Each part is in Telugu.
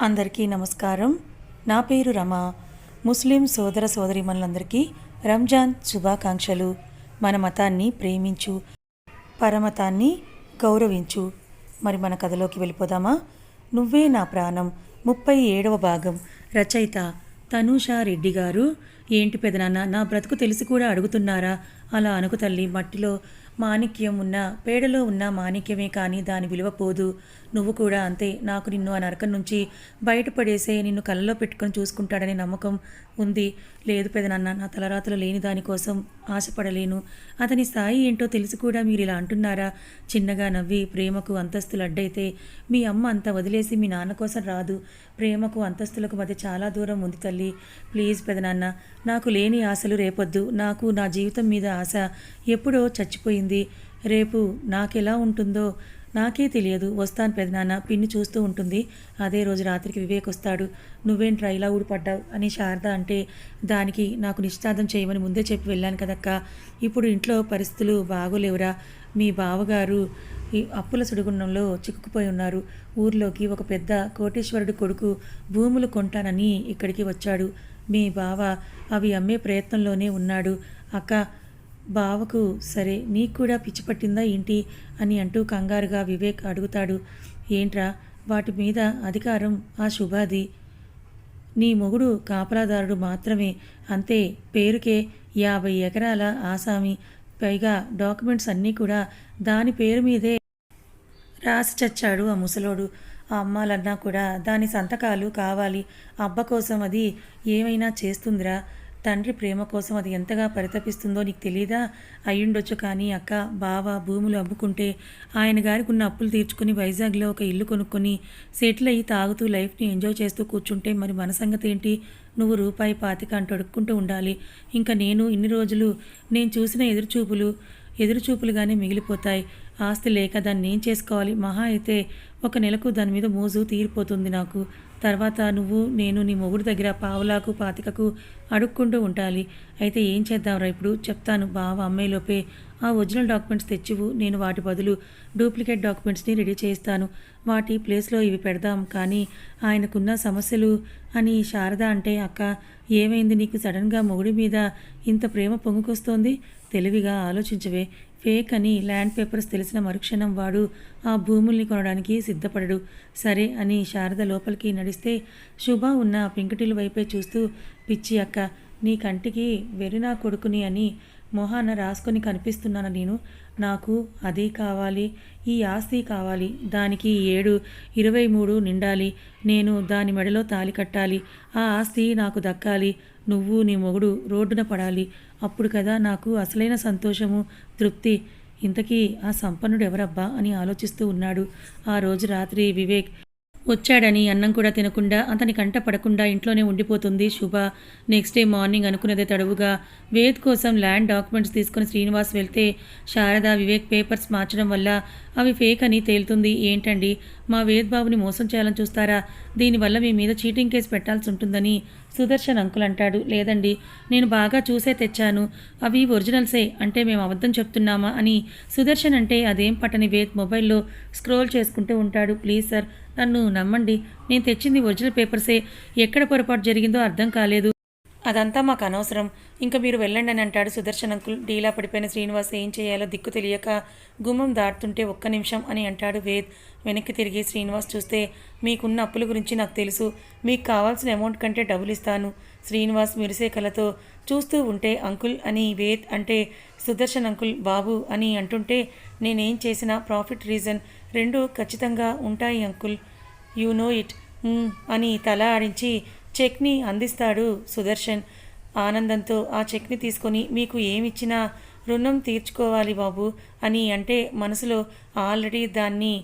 అందరికీ నమస్కారం. నా పేరు రమ. ముస్లిం సోదర సోదరిమణులందరికీ రంజాన్ శుభాకాంక్షలు. మన మతాన్ని ప్రేమించు పరమతాన్ని గౌరవించు. మరి మన కథలోకి వెళ్ళిపోదామా? నువ్వే నా ప్రాణం. ముప్పై ఏడవ భాగం. రచయిత తనూషా రెడ్డి గారు ఏంటి పెదనాన్న నా బ్రతుకు తెలిసి కూడా అడుగుతున్నారా? అలా అనుకు తల్లి మట్టిలో మాణిక్యం ఉన్న పేడలో ఉన్న మాణిక్యమే కానీ దాని విలువ పోదు. నువ్వు కూడా అంతే. నాకు నిన్ను ఆ నరకం నుంచి బయటపడేసే నిన్ను కళ్ళలో పెట్టుకొని చూసుకుంటాడనే నమ్మకం ఉంది. లేదు పెదనాన్న నా తలరాతలు లేని దానికోసం ఆశపడలేను. అతని స్థాయి ఏంటో తెలిసి కూడా మీరు ఇలా అంటున్నారా? చిన్నగా నవ్వి ప్రేమకు అంతస్తులు అడ్డైతే మీ అమ్మ అంత వదిలేసి మీ నాన్న కోసం రాదు. ప్రేమకు అంతస్తులకు మధ్య చాలా దూరం ఉంది తల్లి. ప్లీజ్ పెదనాన్న నాకు లేని ఆశలు రేపొద్దు. నాకు నా జీవితం మీద ఆశ ఎప్పుడో చచ్చిపోయింది. రేపు నాకెలా ఉంటుందో నాకే తెలియదు. వస్తాను పెదనాన్న పిన్ని చూస్తూ ఉంటుంది. అదే రోజు రాత్రికి వివేక్ వస్తాడు. నువ్వేంట్రా ఇలా ఊడిపడ్డావు? అని శారద అంటే దానికి నాకు నిశ్చితార్థం చేయమని ముందే చెప్పి వెళ్ళాను కదక్క. ఇప్పుడు ఇంట్లో పరిస్థితులు బాగోలేవురా. మీ బావగారు ఈ అప్పుల సుడిగుండంలో చిక్కుకుపోయి ఉన్నారు. ఊర్లోకి ఒక పెద్ద కోటేశ్వరుడి కొడుకు భూములు కొంటానని ఇక్కడికి వచ్చాడు. మీ బావ అవి అమ్మే ప్రయత్నంలోనే ఉన్నాడు. అక్క బావకు సరే నీకు కూడా పిచ్చి పట్టిందా ఏంటి? అని అంటూ కంగారుగా వివేక్ అడుగుతాడు. ఏంట్రా వాటి మీద అధికారం ఆ శుభాది. నీ మొగుడు కాపలాదారుడు మాత్రమే. అంతే పేరుకే యాభై ఎకరాల ఆసామి. పైగా డాక్యుమెంట్స్ అన్నీ కూడా దాని పేరు మీదే. రాసి చచ్చాడు ఆ ముసలోడు. ఆ అమ్మాలన్నా కూడా దాని సంతకాలు కావాలి. అబ్బ కోసం అది ఏమైనా చేస్తుందిరా. తండ్రి ప్రేమ కోసం అది ఎంతగా పరితపిస్తుందో నీకు తెలీదా? అయ్యుండొచ్చు కానీ అక్క బావ భూములు అమ్ముకుంటే ఆయన గారికి ఉన్న అప్పులు తీర్చుకుని వైజాగ్లో ఒక ఇల్లు కొనుక్కొని సెటిల్ అయ్యి తాగుతూ లైఫ్ని ఎంజాయ్ చేస్తూ కూర్చుంటే మరి మన సంగతి ఏంటి? నువ్వు రూపాయి పాతిక అంటూ అడుక్కుంటూ ఉండాలి. ఇంకా నేను ఇన్ని రోజులు నేను చూసిన ఎదురుచూపులు ఎదురుచూపులుగానే మిగిలిపోతాయి. ఆస్తి లేక దాన్ని ఏం చేసుకోవాలి? మహా అయితే ఒక నెలకు దాని మీద మోజు తీరిపోతుంది నాకు. తర్వాత నువ్వు నేను నీ మొగుడు దగ్గర పావులాకు పాతికకు అడుక్కుంటూ ఉండాలి. అయితే ఏం చేద్దాంరా ఇప్పుడు? చెప్తాను. బావ అమ్మాయిలోపే ఆ ఒరిజినల్ డాక్యుమెంట్స్ తెచ్చివు. నేను వాటి బదులు డూప్లికేట్ డాక్యుమెంట్స్ని రెడీ చేస్తాను వాటి ప్లేస్లో ఇవి పెడదాం. కానీ ఆయనకున్న సమస్యలు అని శారద అంటే అక్క ఏమైంది నీకు? సడన్గా మొగుడి మీద ఇంత ప్రేమ పొంగుకొస్తోంది? తెలివిగా ఆలోచించవే. ఫేక్ అని ల్యాండ్ పేపర్స్ తెలిసిన మరుక్షణం వాడు ఆ భూముల్ని కొనడానికి సిద్ధపడడు. సరే అని శారద లోపలికి నడిస్తే శుభ ఉన్న పెంకుటిల వైపే చూస్తూ పిచ్చి అక్క నీ కంటికి వెరినా కొడుకుని అని మొహాన రాసుకొని కనిపిస్తున్నాను నేను. నాకు అది కావాలి ఈ ఆస్తి కావాలి దానికి ఏడు ఇరవై మూడు నిండాలి నేను దాని మెడలో తాలి కట్టాలి ఆ ఆస్తి నాకు దక్కాలి నువ్వు నీ మొగుడు రోడ్డున పడాలి అప్పుడు కదా నాకు అసలైన సంతోషము తృప్తి. ఇంతకీ ఆ సంపన్నుడు ఎవరబ్బా అని ఆలోచిస్తూ ఉన్నాడు. ఆ రోజు రాత్రి వివేక్ వచ్చాడని అన్నం కూడా తినకుండా అతని కంట పడకుండా ఇంట్లోనే ఉండిపోతుంది శుభ. నెక్స్ట్ డే మార్నింగ్ అనుకున్నదే తడవుగా. వేద్ కోసం ల్యాండ్ డాక్యుమెంట్స్ తీసుకుని శ్రీనివాస్ వెళ్తే శారద వివేక్ పేపర్స్ మార్చడం వల్ల అవి ఫేక్ అని తేలుతుంది. ఏంటండి? మా వేద్బాబుని మోసం చేయాలని చూస్తారా? దీనివల్ల మీ మీద చీటింగ్ కేసు పెట్టాల్సి ఉంటుందని సుదర్శన్ అంకుల్ అంటాడు. లేదండి నేను బాగా చూసే తెచ్చాను. అవి ఒరిజినల్సే అంటే మేము అబద్ధం చెప్తున్నామా అని సుదర్శన్ అంటే అదేం పట్టని వేద్ మొబైల్లో స్క్రోల్ చేసుకుంటూ ఉంటాడు. ప్లీజ్ సార్ నన్ను నమ్మండి. నేను తెచ్చింది ఒరిజినల్ పేపర్సే. ఎక్కడ పొరపాటు జరిగిందో అర్థం కాలేదు. అదంతా మాకు అనవసరం. ఇంకా మీరు వెళ్ళండి అని అంటాడు సుదర్శన్ అంకుల్. డీలా పడిపోయిన శ్రీనివాస్ ఏం చేయాలో దిక్కు తెలియక గుమ్మం దాటుతుంటే ఒక్క నిమిషం అని అంటాడు వేద్. వెనక్కి తిరిగి శ్రీనివాస్ చూస్తే మీకున్న అప్పుల గురించి నాకు తెలుసు. మీకు కావాల్సిన అమౌంట్ కంటే డబ్బులు ఇస్తాను. శ్రీనివాస్ మెరిసే కళతో చూస్తూ ఉంటే అంకుల్ అని వేద్ అంటే సుదర్శన్ అంకుల్ బాబు అని అంటుంటే నేనేం చేసినా ప్రాఫిట్ రీజన్ రెండు ఖచ్చితంగా ఉంటాయి అంకుల్. You know it. అని తల ఆడించి చెక్ని అందిస్తాడు సుదర్శన్. ఆనందంతో ఆ చెక్ని తీసుకొని మీకు ఏమిచ్చినా రుణం తీర్చుకోవాలి బాబు అని అంటే మనసులో ఆల్రెడీ దాన్ని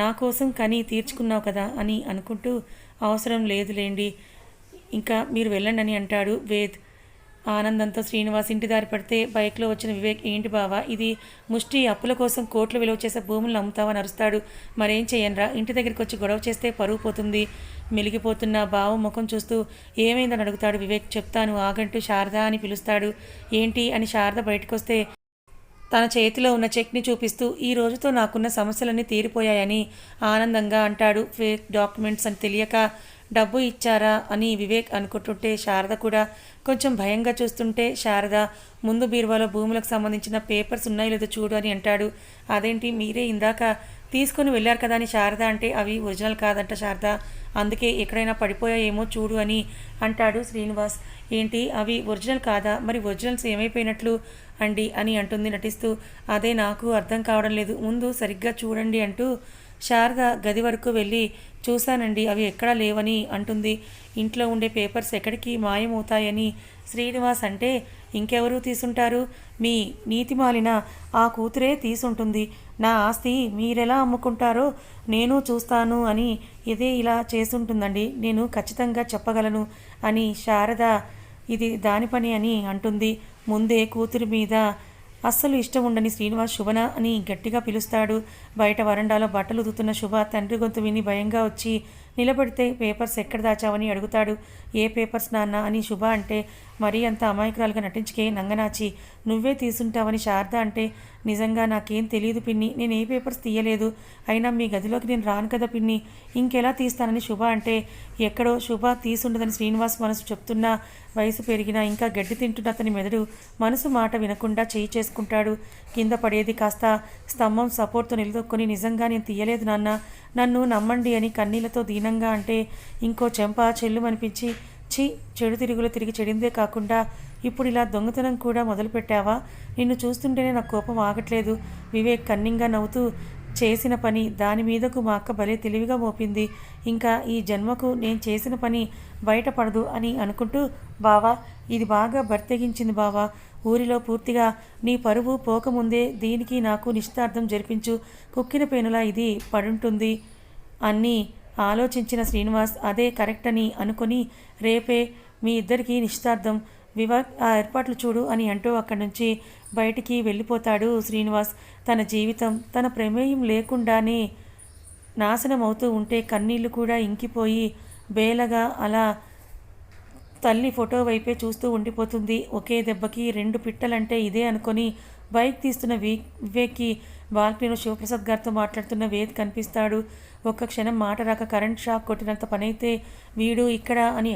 నా కోసం కని తీర్చుకున్నావు కదా అని అనుకుంటూ అవసరం లేదులేండి ఇంకా మీరు వెళ్ళండి అని అంటాడు వేద్. ఆనందంతో శ్రీనివాస్ ఇంటి దారి పడితే బైక్లో వచ్చిన వివేక్ ఏంటి బావా ఇది ముష్టి అప్పుల కోసం కోట్లు విలువ చేసే భూములను అమ్ముతావని అరుస్తాడు. మరేం చేయనరా ఇంటి దగ్గరికి వచ్చి గొడవ చేస్తే పరువు పోతుంది. మెలిగిపోతున్న బావ ముఖం చూస్తూ ఏమైందని అడుగుతాడు వివేక్. చెప్తాను. ఆగంటూ శారద అని పిలుస్తాడు. ఏంటి? అని శారద బయటకు వస్తే తన చేతిలో ఉన్న చెక్ని చూపిస్తూ ఈ రోజుతో నాకున్న సమస్యలన్నీ తీరిపోయాయని ఆనందంగా అంటాడు. ఫేక్ డాక్యుమెంట్స్ అని తెలియక డబ్బు ఇచ్చారా అని వివేక్ అనుకుంటుంటే శారద కూడా కొంచెం భయంగా చూస్తుంటే శారద ముందు బీరువాలో భూములకు సంబంధించిన పేపర్స్ ఉన్నాయో లేదో చూడు అని అంటాడు. అదేంటి? మీరే ఇందాక తీసుకొని వెళ్ళారు కదా అని శారద అంటే అవి ఒరిజినల్ కాదంట శారద. అందుకే ఎక్కడైనా పడిపోయాయేమో చూడు అని అంటాడు శ్రీనివాస్. ఏంటి? అవి ఒరిజినల్ కాదా? మరి ఒరిజినల్స్ ఏమైపోయినట్లు? అండి అని అంటుంది నటిస్తూ. అదే నాకు అర్థం కావడం లేదు. ముందు సరిగ్గా చూడండి అంటూ శారద గది వరకు వెళ్ళి చూశానండి అవి ఎక్కడా లేవని అంటుంది. ఇంట్లో ఉండే పేపర్స్ ఎక్కడికి మాయమవుతాయని. శ్రీనివాస్ అంటే ఇంకెవరు తీసుంటారు? మీ నీతిమాలిన ఆ కూతురే తీసుంటుంది. నా ఆస్తి మీరెలా అమ్ముకుంటారో నేను చూస్తాను అని ఇదే ఇలా చేసుంటుందండి నేను ఖచ్చితంగా చెప్పగలను అని శారద ఇది దాని పని అని అంటుంది. ముందే కూతురి మీద అస్సలు ఇష్టం ఉండని శ్రీనివాస్ శుభన అని గట్టిగా పిలుస్తాడు. బయట వరండాలో బట్టలు ఉతుతున్న శుభ తండ్రి గొంతు విని భయంగా వచ్చి నిలబడితే పేపర్స్ ఎక్కడ దాచావని అడుగుతాడు. ఏ పేపర్స్ నాన్న అని శుభ అంటే మరీ అంత అమాయకురాలుగా నటించుకే నంగనాచి నువ్వే తీసుంటావని శారద అంటే నిజంగా నాకేం తెలియదు పిన్ని నేను ఏ పేపర్స్ తీయలేదు. అయినా మీ గదిలోకి నేను రాను కదా పిన్ని ఇంకెలా తీస్తానని శుభ అంటే ఎక్కడో శుభ తీసుండదని శ్రీనివాస్ మనసు చెప్తున్నా వయసు పెరిగినా ఇంకా గడ్డి తింటున్న అతని మెదడు మనసు మాట వినకుండా చేయి చేసుకుంటాడు. కింద పడేది కాస్త స్తంభం సపోర్ట్తో నిలదొక్కుని నిజంగా నేను తీయలేదు నాన్న నన్ను నమ్మండి అని కన్నీళ్ళతో దీనంగా అంటే ఇంకో చెంప చెల్లుమనిపించి ఛీ చెడు తిరుగులు తిరిగి చెడిందే కాకుండా ఇప్పుడు ఇలా దొంగతనం కూడా మొదలుపెట్టావా? నిన్ను చూస్తుంటేనే నా కోపం ఆగట్లేదు. వివేక్ కన్నింగా నవ్వుతూ చేసిన పని దాని మీదకు మా అక్క భలే తెలివిగా మోపింది. ఇంకా ఈ జన్మకు నేను చేసిన పని బయటపడదు అని అనుకుంటూ బావా ఇది బాగా బర్తెగించింది బావా. ఊరిలో పూర్తిగా నీ పరువు పోకముందే దీనికి నాకు నిశ్చితార్థం జరిపించు. కుక్కిన పేనులా ఇది పడుంటుంది. అన్నీ ఆలోచించిన శ్రీనివాస్ అదే కరెక్ట్ అని అనుకొని రేపే మీ ఇద్దరికీ నిశ్చితార్థం. వివా ఏర్పాట్లు చూడు అని అంటూ అక్కడి నుంచి బయటికి వెళ్ళిపోతాడు శ్రీనివాస్. తన జీవితం తన ప్రమేయం లేకుండానే నాశనం అవుతూ ఉంటే కన్నీళ్ళు కూడా ఇంకిపోయి బేలగా అలా తల్లి ఫోటో వైపే చూస్తూ ఉండిపోతుంది. ఒకే దెబ్బకి రెండు పిట్టలంటే ఇదే అనుకొని బైక్ తీస్తున్న వి వివేక్కి బాల్కనీలో శివప్రసాద్ గారితో మాట్లాడుతున్న వేద్ కనిపిస్తాడు. ఒక్క క్షణం మాట రాక కరెంట్ షాక్ కొట్టినంత పనైతే వీడు ఇక్కడ అని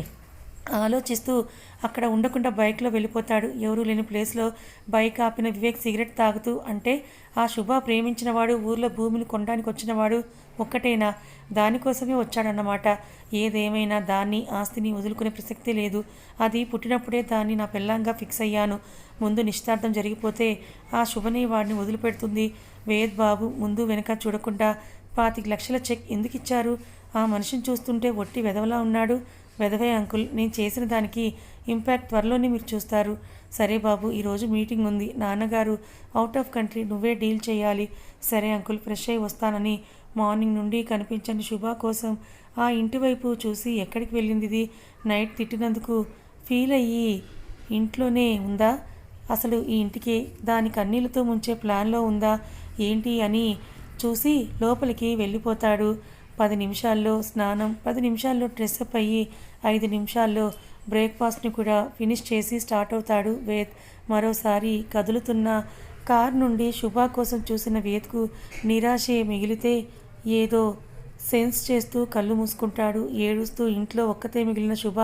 ఆలోచిస్తూ అక్కడ ఉండకుండా బైక్లో వెళ్ళిపోతాడు. ఎవరూ లేని ప్లేస్లో బైక్ ఆపిన వివేక్ సిగరెట్ తాగుతూ అంటే ఆ శుభ ప్రేమించినవాడు ఊర్లో భూమిని కొనడానికి వచ్చినవాడు ఒక్కటేనా? దానికోసమే వచ్చాడన్నమాట. ఏదేమైనా దాన్ని ఆస్తిని వదులుకునే ప్రసక్తి లేదు. అది పుట్టినప్పుడే దాన్ని నా పిల్లంగా ఫిక్స్ అయ్యాను. ముందు నిశ్చితార్థం జరిగిపోతే ఆ శుభని వాడిని వదిలిపెడుతుంది. వేద్ బాబు ముందు వెనక చూడకుండా పాతిక లక్షల చెక్ ఎందుకు ఇచ్చారు ఆ మనిషిని చూస్తుంటే ఒట్టి వెదవలా ఉన్నాడు. వెదవే అంకుల్ నేను చేసిన దానికి ఇంపాక్ట్ త్వరలోనే మీరు చూస్తారు. సరే బాబు ఈరోజు మీటింగ్ ఉంది. నాన్నగారు అవుట్ ఆఫ్ కంట్రీ నువ్వే డీల్ చేయాలి. సరే అంకుల్ ఫ్రెష్ అయి వస్తానని మార్నింగ్ నుండి కనిపించని శుభ కోసం ఆ ఇంటి వైపు చూసి ఎక్కడికి వెళ్ళింది ఇది? నైట్ తిట్టినందుకు ఫీల్ అయ్యి ఇంట్లోనే ఉందా? అసలు ఈ ఇంటికి దాని కన్నీళ్ళతో ముంచే ప్లాన్లో ఉందా? ఏంటి అని చూసి లోపలికి వెళ్ళిపోతాడు. పది నిమిషాల్లో స్నానం పది నిమిషాల్లో డ్రెస్అప్ అయ్యి ఐదు నిమిషాల్లో బ్రేక్ఫాస్ట్ని కూడా ఫినిష్ చేసి స్టార్ట్ అవుతాడు వేద్. మరోసారి కదులుతున్న కార్ నుండి శుభ కోసం చూసిన వేద్కు నిరాశే మిగిలితే ఏదో సెన్స్ చేస్తూ కళ్ళు మూసుకుంటాడు. ఏడుస్తూ ఇంట్లో ఒక్కతే మిగిలిన శుభ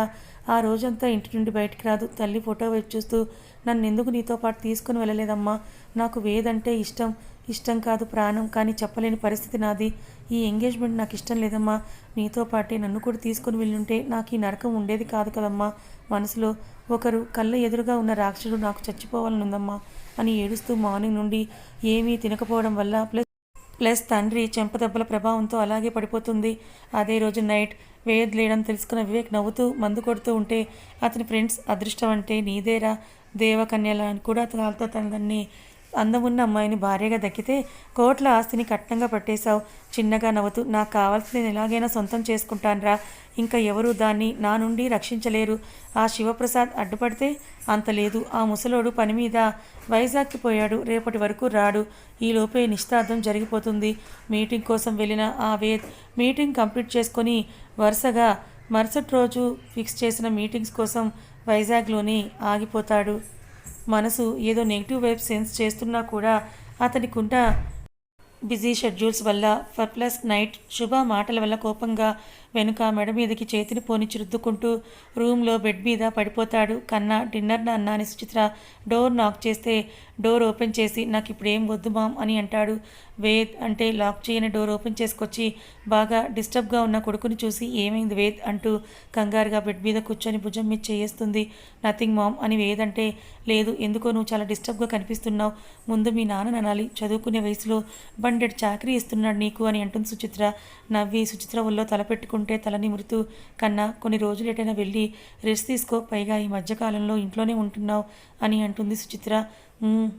ఆ రోజంతా ఇంటి నుండి బయటికి రాదు. తల్లి ఫోటో వైపు చూస్తూ నన్ను ఎందుకు నీతో పాటు తీసుకుని వెళ్ళలేదమ్మా? నాకు వేదంటే ఇష్టం. ఇష్టం కాదు ప్రాణం కానీ చెప్పలేని పరిస్థితి నాది. ఈ ఎంగేజ్మెంట్ నాకు ఇష్టం లేదమ్మా. నీతో పాటే నన్ను కూడా తీసుకుని వెళ్ళుంటే నాకు ఈ నరకం ఉండేది కాదు కదమ్మా. మనసులో ఒకరు కళ్ళ ఎదురుగా ఉన్న రాక్షసుడు నాకు చచ్చిపోవాలనుందమ్మా అని ఏడుస్తూ మార్నింగ్ నుండి ఏమీ తినకపోవడం వల్ల ప్లస్ ప్లస్ తండ్రి చెంపదెబ్బల ప్రభావంతో అలాగే పడిపోతుంది. అదే రోజు నైట్ వేద్ లేడని తెలుసుకున్న వివేక్ నవ్వుతూ మందు కొడుతూ ఉంటే అతని ఫ్రెండ్స్ అదృష్టం అంటే నీదేరా దేవకన్యలా అని కూడా తాగుతూ తనని అందమున్న అమ్మాయిని భార్యగా దక్కితే కోట్ల ఆస్తిని కట్నంగా పట్టేశావు. చిన్నగా నవ్వుతూ నాకు కావాల్సింది ఎలాగైనా సొంతం చేసుకుంటానురా. ఇంకా ఎవరు దాన్ని నా నుండి రక్షించలేరు. ఆ శివప్రసాద్ అడ్డుపడితే అంత లేదు. ఆ ముసలోడు పని మీద వైజాగ్కి పోయాడు. రేపటి వరకు రాడు. ఈలోపే నిశ్చితార్థం జరిగిపోతుంది. మీటింగ్ కోసం వెళ్ళిన ఆ వేద్ మీటింగ్ కంప్లీట్ చేసుకొని వరుసగా మరుసటి రోజు ఫిక్స్ చేసిన మీటింగ్స్ కోసం వైజాగ్లోని ఆగిపోతాడు. మనసు ఏదో నెగిటివ్ వైబ్ సెన్స్ చేస్తున్నా కూడా అతనికున్న బిజీ షెడ్యూల్స్ వల్ల ప్లస్ నైట్ శుభ మాటల వల్ల కోపంగా వెనుక మెడ మీదకి చేతిని పోనిచ్చి రుద్దుకుంటూ రూమ్లో బెడ్ మీద పడిపోతాడు. కన్నా డిన్నర్ నాన్న అని సుచిత్ర డోర్ నాక్ చేస్తే డోర్ ఓపెన్ చేసి నాకు ఇప్పుడు ఏం వద్దు మామ్ అని అంటాడు. వేద్ అంటే లాక్ చేయని డోర్ ఓపెన్ చేసుకొచ్చి బాగా డిస్టర్బ్గా ఉన్న కొడుకుని చూసి ఏమైంది వేద్? అంటూ కంగారుగా బెడ్ మీద కూర్చొని భుజం మీద చేయేస్తుంది. నథింగ్ మామ్ అని వేద్ అంటే లేదు ఎందుకో నువ్వు చాలా డిస్టర్బ్గా కనిపిస్తున్నావు. ముందు మీ నాన్న అనాలి. చదువుకునే వయసులో హండ్రెడ్ చాకరీ ఇస్తున్నాడు నీకు అని అంటుంది సుచిత్ర. నవ్వి సుచిత్ర ఒళ్ళో తలపెట్టుకుంటే తల నిమురుతూ కన్నా కొన్ని రోజులు ఎటైనా వెళ్ళి రెస్ట్ తీసుకో. పైగా ఈ మధ్యకాలంలో ఇంట్లోనే ఉంటున్నావు అని అంటుంది సుచిత్ర.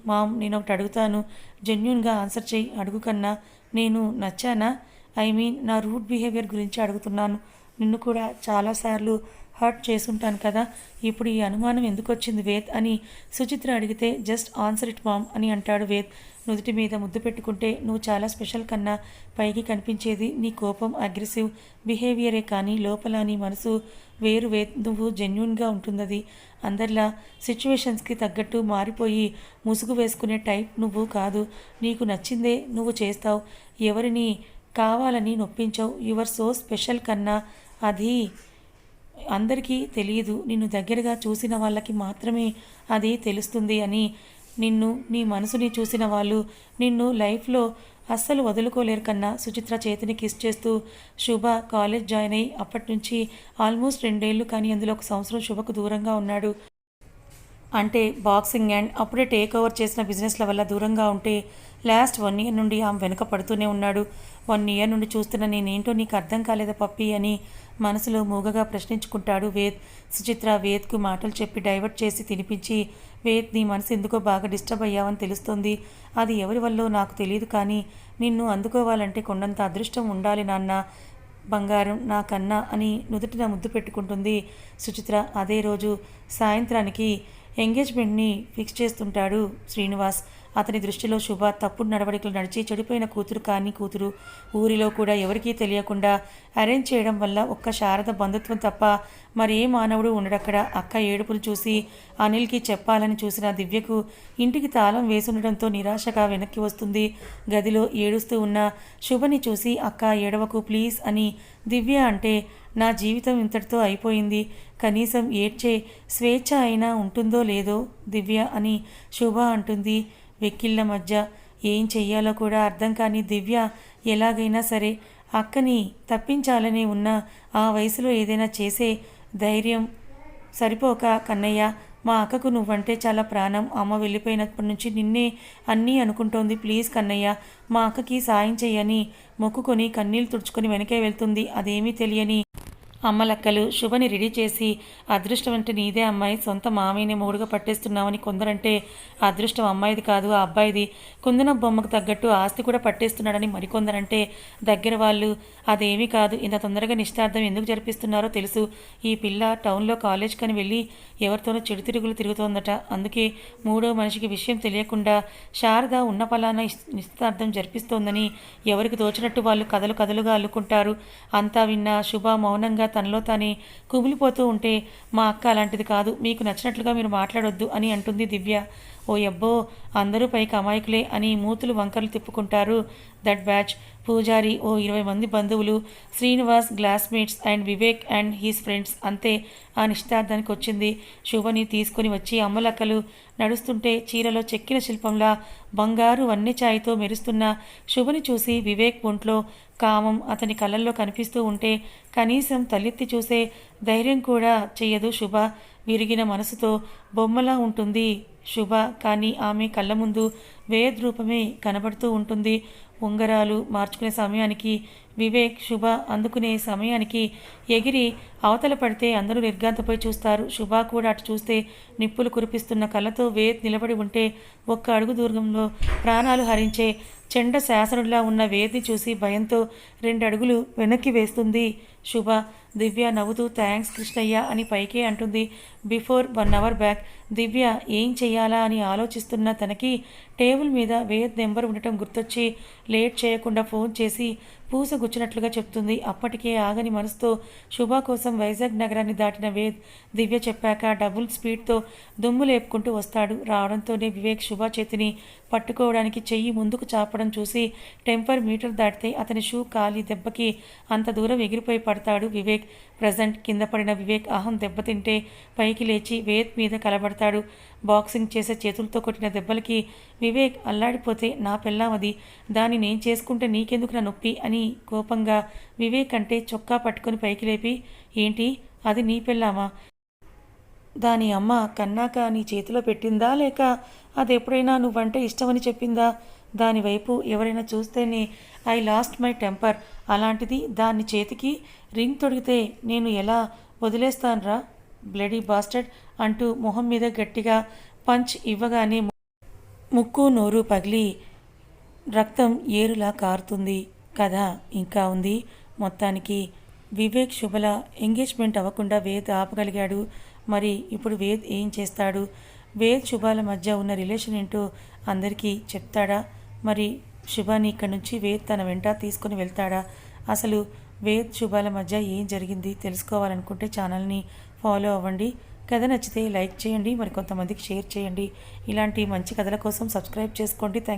మామ్ నేను ఒకటి అడుగుతాను. జెన్యున్గా ఆన్సర్ చేయి అడుగు కన్నా. నేను నచ్చానా? ఐ మీన్ నా రూట్ బిహేవియర్ గురించి అడుగుతున్నాను. నిన్ను కూడా చాలాసార్లు హర్ట్ చేసుంటాను కదా. ఇప్పుడు ఈ అనుమానం ఎందుకు వచ్చింది వేద్? అని సుచిత్ర అడిగితే జస్ట్ ఆన్సర్ ఇట్ మామ్ అని అంటాడు వేద్. నుదుటి మీద ముద్దు పెట్టుకుంటే నువ్వు చాలా స్పెషల్ కన్నా పైకి కనిపించేది నీ కోపం అగ్రెసివ్ బిహేవియరే కానీ లోపల నీ మనసు వేరు వే నువ్వు జెన్యున్గా ఉంటున్నది అందరిలా సిచ్యువేషన్స్కి తగ్గట్టు మారిపోయి ముసుగు వేసుకునే టైప్ నువ్వు కాదు. నీకు నచ్చిందే నువ్వు చేస్తావు. ఎవరిని కావాలని నొప్పించావు. యువర్ సో స్పెషల్ కన్నా అది అందరికీ తెలియదు నిన్ను దగ్గరగా చూసిన వాళ్ళకి మాత్రమే అది తెలుస్తుంది అని నిన్ను నీ మనసుని చూసిన వాళ్ళు నిన్ను లైఫ్లో అస్సలు వదులుకోలేరు కన్నా సుచిత్ర చేతిని కిస్ చేస్తూ శుభ కాలేజ్ జాయిన్ అయ్యి అప్పటి నుంచి ఆల్మోస్ట్ రెండేళ్ళు కానీ అందులో ఒక సంవత్సరం శుభకు దూరంగా ఉన్నాడు. అంటే బాక్సింగ్ అండ్ అప్పుడే టేక్ ఓవర్ చేసిన బిజినెస్ల వల్ల దూరంగా ఉంటే లాస్ట్ వన్ ఇయర్ నుండి ఆమె వెనుక పడుతూనే ఉన్నాడు. వన్ ఇయర్ నుండి చూస్తున్న నేనేంటో నీకు అర్థం కాలేదా పప్పి అని మనసులో మూగగా ప్రశ్నించుకుంటాడు వేద్. సుచిత్ర వేద్కు మాటలు చెప్పి డైవర్ట్ చేసి తినిపించి వేద్ నీ మనసు ఎందుకో బాగా డిస్టర్బ్ అయ్యావని తెలుస్తోంది. అది ఎవరి వల్లో నాకు తెలియదు కానీ నిన్ను అందుకోవాలంటే కొండంత అదృష్టం ఉండాలి నాన్న. బంగారం నా కన్నా అని నుదుటిన ముద్దు పెట్టుకుంటుంది సుచిత్ర. అదే రోజు సాయంత్రానికి ఎంగేజ్మెంట్ని ఫిక్స్ చేస్తుంటాడు శ్రీనివాస్. అతని దృష్టిలో శుభ తప్పుడు నడవడికలు నడిచి చెడిపోయిన కూతురు కాని కూతురు ఊరిలో కూడా ఎవరికీ తెలియకుండా అరేంజ్ చేయడం వల్ల ఒక్క శారద బంధుత్వం తప్ప మరే మానవుడు ఉండడక్కడ అక్క ఏడుపులు చూసి అనిల్కి చెప్పాలని చూసిన దివ్యకు ఇంటికి తాళం వేసుండడంతో నిరాశగా వెనక్కి వస్తుంది. గదిలో ఏడుస్తూ ఉన్న శుభని చూసి అక్క ఏడవకు ప్లీజ్ అని దివ్య అంటే నా జీవితం ఇంతటితో అయిపోయింది. కనీసం ఏడ్చే స్వేచ్ఛ అయినా ఉంటుందో లేదో దివ్య అని శుభ అంటుంది. వెక్కిళ్ళ మధ్య ఏం చెయ్యాలో కూడా అర్థం కాని దివ్య ఎలాగైనా సరే అక్కని తప్పించాలని ఉన్న ఆ వయసులో ఏదైనా చేసే ధైర్యం సరిపోక కన్నయ్య మా అక్కకు నువ్వంటే చాలా ప్రాణం. అమ్మ వెళ్ళిపోయినప్పటి నుంచి నిన్నే అన్నీ అనుకుంటోంది. ప్లీజ్ కన్నయ్య మా అక్కకి సాయం చేయని మొక్కుకొని కన్నీళ్ళు తుడుచుకొని వెనకే వెళ్తుంది. అదేమీ తెలియని అమ్మలక్కలు శుభని రెడీ చేసి అదృష్టం అంటే నీదే అమ్మాయి సొంత మామయ్యని మూడుగా పట్టేస్తున్నామని కొందరంటే అదృష్టం అమ్మాయిది కాదు ఆ అబ్బాయిది. కుందన బొమ్మకు తగ్గట్టు ఆస్తి కూడా పట్టేస్తున్నాడని మరికొందరంటే దగ్గర వాళ్ళు అదేమీ కాదు ఇంత తొందరగా నిశ్చార్థం ఎందుకు జరిపిస్తున్నారో తెలుసు. ఈ పిల్ల టౌన్లో కాలేజ్ కని వెళ్ళి ఎవరితోనో చెడు తిరుగులు తిరుగుతోందట. అందుకే మూడో మనిషికి విషయం తెలియకుండా శారద ఉన్న ఫలానా ఇస్- నిశ్చితార్థం జరిపిస్తోందని ఎవరికి తోచినట్టు వాళ్ళు కథలు కథలుగా అల్లుకుంటారు. అంతా విన్న శుభ మౌనంగా తనలో తానే కుమిలిపోతూ ఉంటే మా అక్క అలాంటిది కాదు మీకు నచ్చినట్లుగా మీరు మాట్లాడొద్దు అని అంటుంది దివ్య. ఓ యబ్బో అందరూ పైకి అమాయకులే అని మూతులు వంకర్లు తిప్పుకుంటారు దట్ బ్యాచ్. పూజారి ఓ ఇరవై మంది బంధువులు Srinivas classmates and Vivek and his friends అంతే. ఆ నిశ్చితార్థానికి వచ్చింది. శుభని తీసుకుని వచ్చి అమ్మలక్కలు నడుస్తుంటే చీరలో చెక్కిన శిల్పంలా బంగారు వన్నె ఛాయతో మెరుస్తున్న శుభని చూసి వివేక్ ఒంట్లో కామం అతని కళ్ళల్లో కనిపిస్తూ ఉంటే కనీసం తలెత్తి చూసే ధైర్యం కూడా చెయ్యదు శుభ. విరిగిన మనసుతో బొమ్మలా ఉంటుంది శుభ కానీ ఆమె కళ్ళ ముందు వేద్ రూపమే కనబడుతూ ఉంటుంది. ఉంగరాలు మార్చుకునే సమయానికి వివేక్ శుభ అందుకునే సమయానికి ఎగిరి అవతల పడితే అందరూ నిర్గాంతపోయి చూస్తారు. శుభ కూడా అటు చూస్తే నిప్పులు కురిపిస్తున్న కళ్ళతో వేద్ నిలబడి ఉంటే ఒక్క అడుగు దూరంలో ప్రాణాలు హరించే చెండ శాసనుడిలా ఉన్న వేద్ని చూసి భయంతో రెండు అడుగులు వెనక్కి వేస్తుంది శుభ. దివ్య నవ్వుతూ థ్యాంక్స్ కృష్ణయ్య అని పైకే అంటుంది. Before one hour back Divya ఏం చేయాలా అని ఆలోచిస్తున్న తనకి టేబుల్ మీద వేద్ నెంబర్ ఉండటం గుర్తొచ్చి లేట్ చేయకుండా ఫోన్ చేసి పూస గుచ్చినట్లుగా చెప్తుంది. అప్పటికే ఆగని మనసుతో శుభ కోసం వైజాగ్ నగరాన్ని దాటిన వేద్ దివ్య చెప్పాక డబుల్ స్పీడ్తో దుమ్ము లేపుకుంటూ వస్తాడు. రావడంతోనే వివేక్ శుభ చేతిని పట్టుకోవడానికి చెయ్యి ముందుకు చాపడం చూసి టెంపర్ మీటర్ దాటితే అతని షూ కాలి దెబ్బకి అంత దూరం ఎగిరిపోయి పడతాడు వివేక్. ప్రజెంట్ కింద పడిన వివేక్ అహం దెబ్బతింటే పైకి లేచి వేద్ మీద కలబడతాడు. బాక్సింగ్ చేసే చేతులతో కొట్టిన దెబ్బలకి వివేక్ అల్లాడిపోతే నా పెళ్ళామది. దాన్ని నేను చేసుకుంటే నీకెందుకు నా నొప్పి? అని కోపంగా వివేక్ అంటే చొక్కా పట్టుకొని పైకి లేపి ఏంటి? అది నీ పెళ్ళామా? దాని అమ్మ కన్నాక నీ చేతిలో పెట్టిందా లేక? అది ఎప్పుడైనా నువ్వంటే ఇష్టమని చెప్పిందా? దాని వైపు ఎవరైనా చూస్తేనే ఐ లాస్ట్ మై టెంపర్ అలాంటిది దాన్ని చేతికి రింగ్ తొడిగితే నేను ఎలా వదిలేస్తానరా? బ్లడీ బాస్టర్డ్ అంటూ మొహం మీద గట్టిగా పంచ్ ఇవ్వగానే ముక్కు నోరు పగిలి రక్తం ఏరులా కారుతుంది. కథ ఇంకా ఉంది. మొత్తానికి వివేక్ శుభల ఎంగేజ్మెంట్ అవ్వకుండా వేద్ ఆపగలిగాడు. మరి ఇప్పుడు వేద్ ఏం చేస్తాడు? వేద్ శుభాల మధ్య ఉన్న రిలేషన్ ఏంటో అందరికీ చెప్తాడా? మరి శుభాని ఇక్కడి నుంచి వేద్ తన వెంట తీసుకుని వెళ్తాడా? అసలు వేద్ శుభాల మధ్య ఏం జరిగింది? తెలుసుకోవాలనుకుంటే ఛానల్ని ఫాలో అవ్వండి. కథ నచ్చితే లైక్ చేయండి మరి కొంతమందికి షేర్ చేయండి. ఇలాంటి మంచి కథల కోసం సబ్స్క్రైబ్ చేసుకోండి. థ్యాంక్